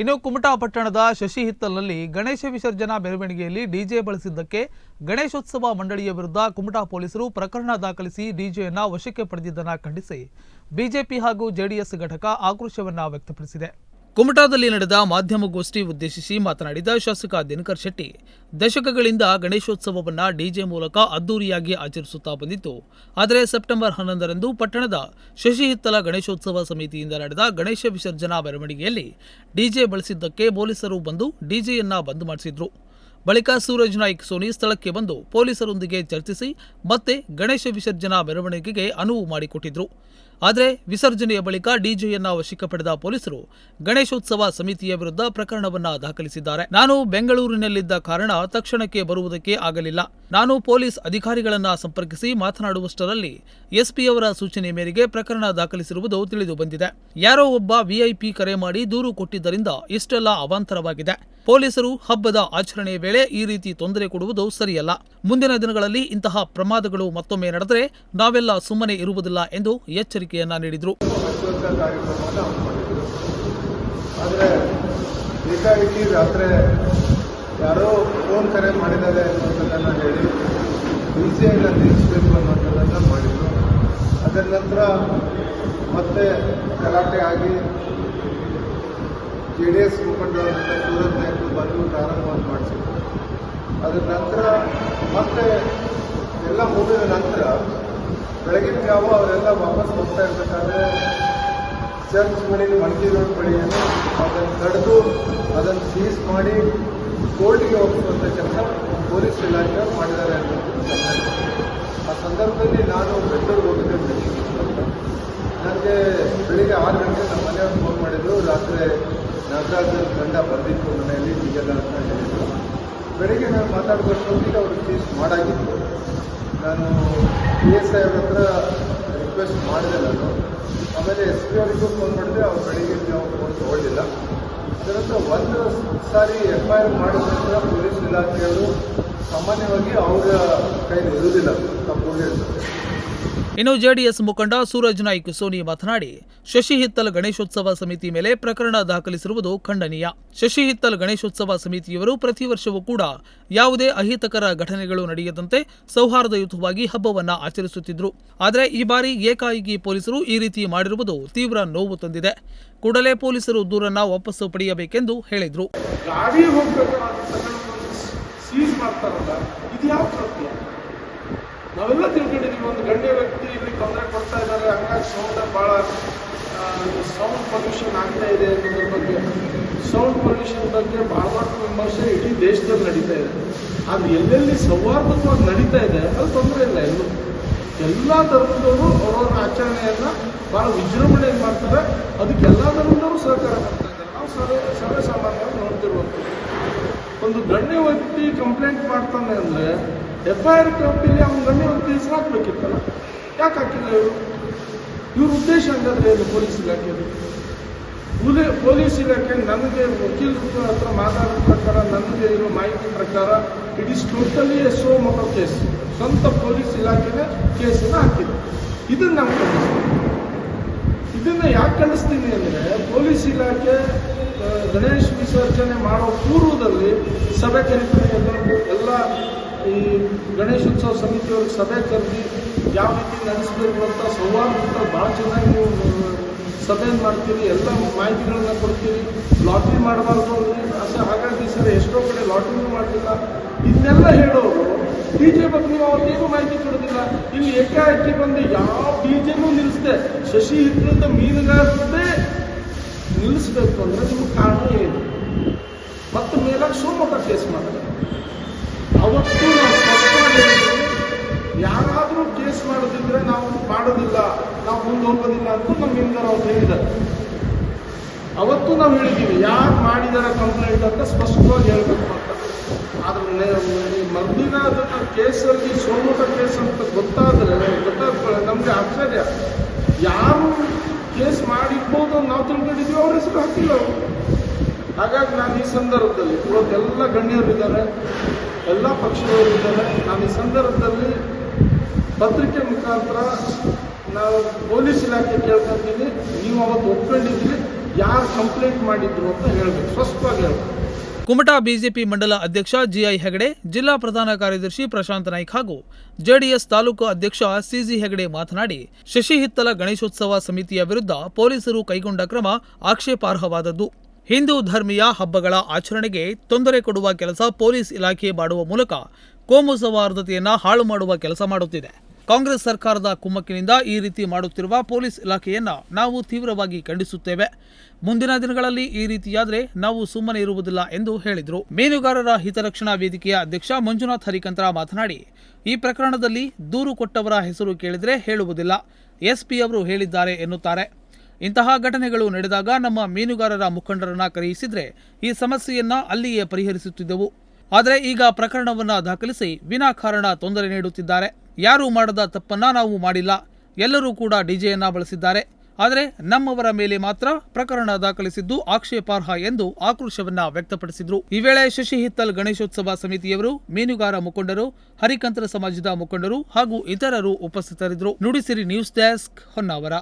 ಇನ್ನು ಕುಮಟಾ ಪಟ್ಟಣದ ಶಶಿ ಹಿತ್ತಲ್ನಲ್ಲಿ ಗಣೇಶ ವಿಸರ್ಜನಾ ಮೆರವಣಿಗೆಯಲ್ಲಿ ಡಿಜೆ ಬಳಸಿದ್ದಕ್ಕೆ ಗಣೇಶೋತ್ಸವ ಮಂಡಳಿಯ ವಿರುದ್ಧ ಕುಮಟಾ ಪೊಲೀಸರು ಪ್ರಕರಣ ದಾಖಲಿಸಿ ಡಿಜೆಯನ್ನ ವಶಕ್ಕೆ ಪಡೆದಿದ್ದನ್ನು ಖಂಡಿಸಿ. ಬಿಜೆಪಿ ಹಾಗೂ ಜೆಡಿಎಸ್ ಘಟಕ ಆಕ್ರೋಶವನ್ನು ವ್ಯಕ್ತಪಡಿಸಿದೆ. ಕುಮಟಾದಲ್ಲಿ ನಡೆದ ಮಾಧ್ಯಮಗೋಷ್ಠಿ ಉದ್ದೇಶಿಸಿ ಮಾತನಾಡಿದ ಶಾಸಕ ದಿನಕರ್ ಶೆಟ್ಟಿ, ದಶಕಗಳಿಂದ ಗಣೇಶೋತ್ಸವವನ್ನು ಡಿಜೆ ಮೂಲಕ ಅದ್ದೂರಿಯಾಗಿ ಆಚರಿಸುತ್ತಾ ಬಂದಿತ್ತು. ಆದರೆ ಸೆಪ್ಟೆಂಬರ್ ಹನ್ನೊಂದರಂದು ಪಟ್ಟಣದ ಶಶಿ ಹಿತ್ತಲ ಗಣೇಶೋತ್ಸವ ಸಮಿತಿಯಿಂದ ನಡೆದ ಗಣೇಶ ವಿಸರ್ಜನಾ ಮೆರವಣಿಗೆಯಲ್ಲಿ ಡಿಜೆ ಬಳಸಿದ್ದಕ್ಕೆ ಪೊಲೀಸರು ಬಂದು ಡಿಜೆಯನ್ನು ಬಂದ್ ಮಾಡಿಸಿದ್ರು. ಬಳಿಕ ಸೂರಜ್ ನಾಯ್ಕ್ ಸೋನಿ ಸ್ಥಳಕ್ಕೆ ಬಂದು ಪೊಲೀಸರೊಂದಿಗೆ ಚರ್ಚಿಸಿ ಮತ್ತೆ ಗಣೇಶ ವಿಸರ್ಜನಾ ಮೆರವಣಿಗೆಗೆ ಅನುವು ಮಾಡಿಕೊಟ್ಟಿದ್ರು. ಆದರೆ ವಿಸರ್ಜನೆಯ ಬಳಿಕ ಡಿಜೆಯನ್ನ ವಶಕ್ಕ ಪಡೆದ ಪೊಲೀಸರು ಗಣೇಶೋತ್ಸವ ಸಮಿತಿಯ ವಿರುದ್ಧ ಪ್ರಕರಣವನ್ನ ದಾಖಲಿಸಿದ್ದಾರೆ. ನಾನು ಬೆಂಗಳೂರಿನಲ್ಲಿದ್ದ ಕಾರಣ ತಕ್ಷಣಕ್ಕೆ ಬರುವುದಕ್ಕೆ ಆಗಲಿಲ್ಲ. ನಾನು ಪೊಲೀಸ್ ಅಧಿಕಾರಿಗಳನ್ನು ಸಂಪರ್ಕಿಸಿ ಮಾತನಾಡುವಷ್ಟರಲ್ಲಿ ಎಸ್ಪಿಯವರ ಸೂಚನೆ ಮೇರೆಗೆ ಪ್ರಕರಣ ದಾಖಲಿಸಿರುವುದು ತಿಳಿದು ಬಂದಿದೆ. ಯಾರೋ ಒಬ್ಬ ವಿಐಪಿ ಕರೆ ಮಾಡಿ ದೂರು ಕೊಟ್ಟಿದ್ದರಿಂದ ಇಷ್ಟೆಲ್ಲ ಅವಾಂತರವಾಗಿದೆ. ಪೊಲೀಸರು ಹಬ್ಬದ ಆಚರಣೆ ವೇಳೆ ಈ ರೀತಿ ತೊಂದರೆ ಕೊಡುವುದು ಸರಿಯಲ್ಲ. ಮುಂದಿನ ದಿನಗಳಲ್ಲಿ ಇಂತಹ ಪ್ರಮಾದಗಳು ಮತ್ತೊಮ್ಮೆ ನಡೆದರೆ ನಾವೆಲ್ಲ ಸುಮ್ಮನೆ ಇರುವುದಿಲ್ಲ ಎಂದು ಎಚ್ಚರಿಕೆಯನ್ನ ನೀಡಿದರು. ಆದರೆ ಯಾರೋ ಫೋನ್ ಕರೆ ಮಾಡಿದ್ದಾರೆ ಅನ್ನೋದನ್ನು ಹೇಳಿ ಹಿಂಸೆಯನ್ನು ನಿಲ್ಲಿಸಬೇಕು ಅನ್ನೋದನ್ನು ಮಾಡಿದರು. ಅದರ ನಂತರ ಮತ್ತೆ ಗಲಾಟೆ ಆಗಿ ಜೆ ಡಿ ಎಸ್ ಮುಖಂಡರಾದಂಥ ಸೂರತ್ ನಾಯ್ಕರು ಬಂದು ಪ್ರಾರಂಭವನ್ನು ಮಾಡಿಸಿದ್ರು. ಅದರ ನಂತರ ಮತ್ತೆ ಎಲ್ಲ ಮುಗಿದ ನಂತರ ಬೆಳಗಿನ ಜಾವ ಅವರೆಲ್ಲ ವಾಪಸ್ ಹೋಗ್ತಾ ಇರ್ಬೇಕಾದ್ರೆ ಚರ್ಚ್ ಬಳಿ ಮಣಕಿ ರೋಡ್ ಬಳಿಯನ್ನು ಅದನ್ನು ತಡೆದು ಅದನ್ನು ಸೀಸ್ ಮಾಡಿ ಕೋರ್ಟ್ಗೆ ಹೋಗುವಂಥ ಕೆಲಸ ಪೊಲೀಸ್ ಇಲಾಖೆ ಮಾಡಿದ್ದಾರೆ ಅನ್ನೋದು ಆ ಸಂದರ್ಭದಲ್ಲಿ ನಾನು ಬೆಂಗಳೂರಿಗೆ ಹೋಗಿದ್ದೆ. ನನಗೆ ಬೆಳಿಗ್ಗೆ ಆರು ಗಂಟೆ ನಮ್ಮ ಮನೆಯವ್ರು ಫೋನ್ ಮಾಡಿದ್ರು, ರಾತ್ರಿ ನಾಗರಾಜ್ ಗಂಡ ಬಂದಿತ್ತು ಮನೆಯಲ್ಲಿ, ಹೀಗೆಲ್ಲ ಅಂತ ಹೇಳಿದ್ರು. ಬೆಳಿಗ್ಗೆ ನಾನು ಮಾತಾಡ್ಕೊಷ್ಟೊತ್ತಿಗೆ ಅವರು ಕೇಸ್ ಮಾಡಾಗಿತ್ತು. ನಾನು ಪಿ ಎಸ್ ಐ ಅವ್ರ ಹತ್ರ ರಿಕ್ವೆಸ್ಟ್ ಮಾಡಿದೆ ನಾನು. ಆಮೇಲೆ ಎಸ್ ಪಿ ಅವರಿಗೂ ಫೋನ್ ಮಾಡಿದ್ರೆ ಅವ್ರು ಬೆಳಿಗ್ಗೆ ನಾವು ಫೋನ್ ತೊಗೊಳ್ಳಿಲ್ಲ. ಅದರಂತರ ಒಂದು ಸಾರಿ ಎಫ್ ಐ ಆರ್ ಮಾಡಿದ ನಂತರ ಪೊಲೀಸ್ ಇಲಾಖೆಯವರು ಸಾಮಾನ್ಯವಾಗಿ ಅವರ ಕೈಲಿ ಇರುವುದಿಲ್ಲ. ಹೇಳ್ತಾರೆ ಇನ್ನು ಜೆಡಿಎಸ್ ಮುಖಂಡ ಸೂರಜ್ ನಾಯ್ಕ್ ಸೋನಿ ಮಾತನಾಡಿ ಶಶಿ ಹಿತ್ತಲ್ ಗಣೇಶೋತ್ಸವ ಸಮಿತಿ ಮೇಲೆ ಪ್ರಕರಣ ದಾಖಲಿಸಿರುವುದು ಖಂಡನೀಯ. ಶಶಿ ಹಿತ್ತಲ್ ಗಣೇಶೋತ್ಸವ ಸಮಿತಿಯವರು ಪ್ರತಿ ವರ್ಷವೂ ಕೂಡ ಯಾವುದೇ ಅಹಿತಕರ ಘಟನೆಗಳು ನಡೆಯದಂತೆ ಸೌಹಾರ್ದಯುತವಾಗಿ ಹಬ್ಬವನ್ನ ಆಚರಿಸುತ್ತಿದ್ದರು ಆದರೆ ಈ ಬಾರಿ ಏಕಾಏಕಿ ಪೊಲೀಸರು ಈ ರೀತಿ ಮಾಡಿರುವುದು ತೀವ್ರ ನೋವು ತಂದಿದೆ. ಕೂಡಲೇ ಪೊಲೀಸರು ದೂರನ್ನ ವಾಪಸ್ಸು ಪಡೆಯಬೇಕೆಂದು ಹೇಳಿದ್ರು ಗಾಡಿ ಹೋಗ್ಬೇಕಾದ್ರೆ ಸೀಸ್ ಮಾಡ್ತಾರಲ್ಲ ಇದು ಯಾವ ಕೃತ್ಯ ನಾವೆಲ್ಲ ತಿಳ್ಕೊಂಡಿದ್ದೀವಿ ಒಂದು ಗಣ್ಯ ವ್ಯಕ್ತಿ ಇಲ್ಲಿ ತೊಂದರೆ ಕೊಡ್ತಾ ಇದ್ದಾರೆ, ಹಂಗಾಗಿ ಸೌಂಡ್ ಭಾಳ ಸೌಂಡ್ ಪೊಲ್ಯೂಷನ್ ಆಗ್ತಾ ಇದೆ ಅನ್ನೋದ್ರ ಬಗ್ಗೆ. ಸೌಂಡ್ ಪೊಲ್ಯೂಷನ್ ಬಗ್ಗೆ ದೊಡ್ಡ ವಿಮರ್ಶೆ ಇಡೀ ದೇಶದಲ್ಲಿ ನಡೀತಾ ಇದೆ. ಅದು ಎಲ್ಲೆಲ್ಲಿ ಸೌಹಾರ್ದವಾಗಿ ನಡೀತಾ ಇದೆ ಅದು ತೊಂದರೆ ಇಲ್ಲ ಎಲ್ಲೂ. ಎಲ್ಲ ಧರ್ಮದವರು ಅವರವರ ಆಚರಣೆಯನ್ನು ಭಾಳ ವಿಜೃಂಭಣೆ ಮಾಡ್ತಾರೆ. ಅದಕ್ಕೆ ಎಲ್ಲ ಧರ್ಮದವರು ಸಹಕಾರ ಮಾಡ್ತಾ ಇದ್ದಾರೆ. ನಾವು ಸರ್ವೇ ಸರ್ವೇ ಸಾಮಾನ್ಯವಾಗಿ ನೋಡ್ತಿರುವಂಥದ್ದು ಒಂದು ಗಣ್ಯ ವ್ಯಕ್ತಿ ಕಂಪ್ಲೇಂಟ್ ಮಾಡ್ತಾನೆ ಅಂದರೆ ಎಫ್ ಐ ಆರ್ ಕಾಪಿಲಿ ಅವ್ನ ಗಣ್ಯ ಒಂದು ಕೇಸ್ ಹಾಕ್ಬೇಕಿತ್ತಲ್ಲ? ಯಾಕೆ ಹಾಕಿಲ್ಲ ಇವರು? ಇವ್ರ ಉದ್ದೇಶ ಹಂಗಾದ್ರೆ ಏನು ಪೊಲೀಸ್ ಇಲಾಖೆಯಲ್ಲಿ ಪೊಲೀ, ಪೊಲೀಸ್ ಇಲಾಖೆ ನನಗೆ ವಕೀಲರ ಹತ್ರ ಮಾತಾಡಿದ ಪ್ರಕಾರ ನನಗೆ ಇರೋ ಮಾಹಿತಿ ಪ್ರಕಾರ it is totally a suo motu case. ಸ್ವಂತ ಪೊಲೀಸ್ ಇಲಾಖೆಗೆ ಕೇಸನ್ನು ಹಾಕಿದೆ. ಇದನ್ನು ನಾವು ಖಂಡಿಸ್ತೀವಿ. ಇದನ್ನ ಯಾಕೆ ಖಂಡಿಸ್ತೀನಿ ಅಂದರೆ ಪೊಲೀಸ್ ಇಲಾಖೆ ಗಣೇಶ್ ವಿಸರ್ಜನೆ ಮಾಡೋ ಪೂರ್ವದಲ್ಲಿ ಸಭೆ ಕರೀತಾರೆ ಎಲ್ಲ ಈ ಗಣೇಶೋತ್ಸವ ಸಮಿತಿಯವ್ರಿಗೆ ಸಭೆ ಕರೆದು ಯಾವ ರೀತಿ ನಡೆಸಬೇಕು ಅಂತ ಸೌಹಾರ್ದ ಭಾಳ ಚೆನ್ನಾಗಿ ನೀವು ಸಭೆಯನ್ನು ಮಾಡ್ತೀರಿ. ಎಲ್ಲ ಮಾಹಿತಿಗಳನ್ನ ಕೊಡ್ತೀರಿ. ಲಾಟ್ರಿ ಮಾಡಬಾರ್ದು ಅಂದರೆ ಅಷ್ಟೇ ಹಾಗಾಗಿ ಸರ್, ಎಷ್ಟೋ ಕಡೆ ಲಾಟ್ರಿನೂ ಮಾಡಲಿಲ್ಲ. ಇದನ್ನೆಲ್ಲ ಹೇಳೋರು ಡಿ ಜೆ ಬಗ್ಗೆ ನೀವು ಅವ್ರಿಗೇನು ಮಾಹಿತಿ ಕೊಡೋದಿಲ್ಲ. ಇಲ್ಲಿ ಏಕಾಏಕಿ ಬಂದು ಯಾವ ಡಿ ಜೆನೂ ನಿಲ್ಲಿಸ್ದೆ. ಶಶಿ ಹಿತ್ತಲದ ಮೀನುಗಾರದೇ ನಿಲ್ಲಿಸ್ಬೇಕು ಅಂದರೆ ನಿಮ್ಗೆ ಕಾರಣ ಏನು? ಮತ್ತು ಮೇಲಾಗಿ ಶಿವಮೊಗ್ಗ ಕೇಸ್ ಮಾಡಿದ್ರೆ ಹೋಗೋದಿಲ್ಲ ಅಂತ ನಮ್ಮಿಂದ ಅವ್ರು ಹೇಳಿದ್ದಾರೆ. ಅವತ್ತು ನಾವು ಹೇಳಿದ್ದೀವಿ, ಯಾರು ಮಾಡಿದ್ದಾರೆ ಕಂಪ್ಲೇಂಟ್ ಅಂತ ಸ್ಪಷ್ಟವಾಗಿ ಹೇಳಬೇಕು ಅಂತ ಆದ್ರೆ ಮರುದಿನ ಅದನ್ನು ಕೇಸಲ್ಲಿ ಸೋಮಟ ಕೇಸ್ ಅಂತ ಗೊತ್ತಾದರೆ ಗೊತ್ತಾದ ನಮಗೆ ಆಶ್ಚರ್ಯ. ಯಾರು ಕೇಸ್ ಮಾಡಿರ್ಬೋದು ಅಂತ ನಾವು ತಿಳ್ಕೊಂಡಿದ್ವಿ ಅವ್ರ ಹೆಸರು ಹಾಕಿಲ್ಲ ಅವರು. ಹಾಗಾಗಿ ನಾನು ಈ ಸಂದರ್ಭದಲ್ಲಿ ಇವತ್ತೆಲ್ಲ ಗಣ್ಯರು ಇದ್ದಾರೆ ಎಲ್ಲ ಪಕ್ಷದವರು ಇದ್ದಾರೆ ನಾನು ಈ ಸಂದರ್ಭದಲ್ಲಿ ಪತ್ರಿಕೆ ಮುಖಾಂತರ ನಾವು ಪೊಲೀಸ್ ಇಲಾಖೆ ಕೇಳ್ಕೊಂತೀನಿ, ನೀವು ಅವತ್ತು ಒಪ್ಕೊಂಡಿದ್ರಿ, ಯಾರು ಕಂಪ್ಲೇಂಟ್ ಮಾಡಿದ್ರು ಅಂತ ಹೇಳಬೇಕು. ಸ್ಪಷ್ಟವಾಗಿ ಹೇಳ್ಬೇಕು. ಕುಮಟಾ ಬಿಜೆಪಿ ಮಂಡಲ ಅಧ್ಯಕ್ಷ ಜಿಐ ಹೆಗಡೆ, ಜಿಲ್ಲಾ ಪ್ರಧಾನ ಕಾರ್ಯದರ್ಶಿ ಪ್ರಶಾಂತ್ ನಾಯ್ಕ ಹಾಗೂ ಜೆಡಿಎಸ್ ತಾಲೂಕು ಅಧ್ಯಕ್ಷ ಸಿಜಿ ಹೆಗಡೆ ಮಾತನಾಡಿ ಶಶಿ ಹಿತ್ತಲ ಗಣೇಶೋತ್ಸವ ಸಮಿತಿಯ ವಿರುದ್ಧ ಪೊಲೀಸರು ಕೈಗೊಂಡ ಕ್ರಮ ಆಕ್ಷೇಪಾರ್ಹವಾದದ್ದು. ಹಿಂದೂ ಧರ್ಮೀಯ ಹಬ್ಬಗಳ ಆಚರಣೆಗೆ ತೊಂದರೆ ಕೊಡುವ ಕೆಲಸ ಪೊಲೀಸ್ ಇಲಾಖೆ ಮಾಡುವ ಮೂಲಕ ಕೋಮು ಸೌಹಾರ್ದತೆಯನ್ನು ಹಾಳು ಮಾಡುವ ಕೆಲಸ ಮಾಡುತ್ತಿದೆ. ಕಾಂಗ್ರೆಸ್ ಸರ್ಕಾರದ ಕುಮ್ಮಕ್ಕಿನಿಂದ ಈ ರೀತಿ ಮಾಡುತ್ತಿರುವ ಪೊಲೀಸ್ ಇಲಾಖೆಯನ್ನು ನಾವು ತೀವ್ರವಾಗಿ ಖಂಡಿಸುತ್ತೇವೆ. ಮುಂದಿನ ದಿನಗಳಲ್ಲಿ ಈ ರೀತಿಯಾದರೆ ನಾವು ಸುಮ್ಮನೆ ಇರುವುದಿಲ್ಲ ಎಂದು ಹೇಳಿದರು. ಮೀನುಗಾರರ ಹಿತರಕ್ಷಣಾ ವೇದಿಕೆಯ ಅಧ್ಯಕ್ಷ ಮಂಜುನಾಥ್ ಹರಿಕಂತ್ರ ಮಾತನಾಡಿ, ಈ ಪ್ರಕರಣದಲ್ಲಿ ದೂರು ಕೊಟ್ಟವರ ಹೆಸರು ಕೇಳಿದರೆ ಹೇಳುವುದಿಲ್ಲ. ಎಸ್ಪಿ ಅವರು ಹೇಳಿದ್ದಾರೆ ಎನ್ನುತ್ತಾರೆ. ಇಂತಹ ಘಟನೆಗಳು ನಡೆದಾಗ ನಮ್ಮ ಮೀನುಗಾರರ ಮುಖಂಡರನ್ನ ಕರೆಯಿಸಿದರೆ ಈ ಸಮಸ್ಯೆಯನ್ನ ಅಲ್ಲಿಯೇ ಪರಿಹರಿಸುತ್ತಿದ್ದೆವು. ಆದರೆ ಈಗ ಪ್ರಕರಣವನ್ನು ದಾಖಲಿಸಿ ವಿನಾಕಾರಣ ತೊಂದರೆ ನೀಡುತ್ತಿದ್ದಾರೆ. ಯಾರೂ ಮಾಡದ ತಪ್ಪನ್ನ ನಾವು ಮಾಡಿಲ್ಲ. ಎಲ್ಲರೂ ಕೂಡ ಡಿಜೆಯನ್ನ ಬಳಸಿದ್ದಾರೆ. ಆದರೆ ನಮ್ಮವರ ಮೇಲೆ ಮಾತ್ರ ಪ್ರಕರಣ ದಾಖಲಿಸಿದ್ದು ಆಕ್ಷೇಪಾರ್ಹ ಎಂದು ಆಕ್ರೋಶವನ್ನ ವ್ಯಕ್ತಪಡಿಸಿದ್ರು. ಈ ವೇಳೆ ಶಶಿ ಹಿತ್ತಲ್ ಗಣೇಶೋತ್ಸವ ಸಮಿತಿಯವರು, ಮೀನುಗಾರ ಮುಖಂಡರು ಹರಿಕಂತರ ಸಮಾಜದ ಮುಖಂಡರು ಹಾಗೂ ಇತರರು ಉಪಸ್ಥಿತರಿದ್ದರು. ನುಡಿಸಿರಿ ನ್ಯೂಸ್ ಡೆಸ್ಕ್ ಹೊನ್ನಾವರ.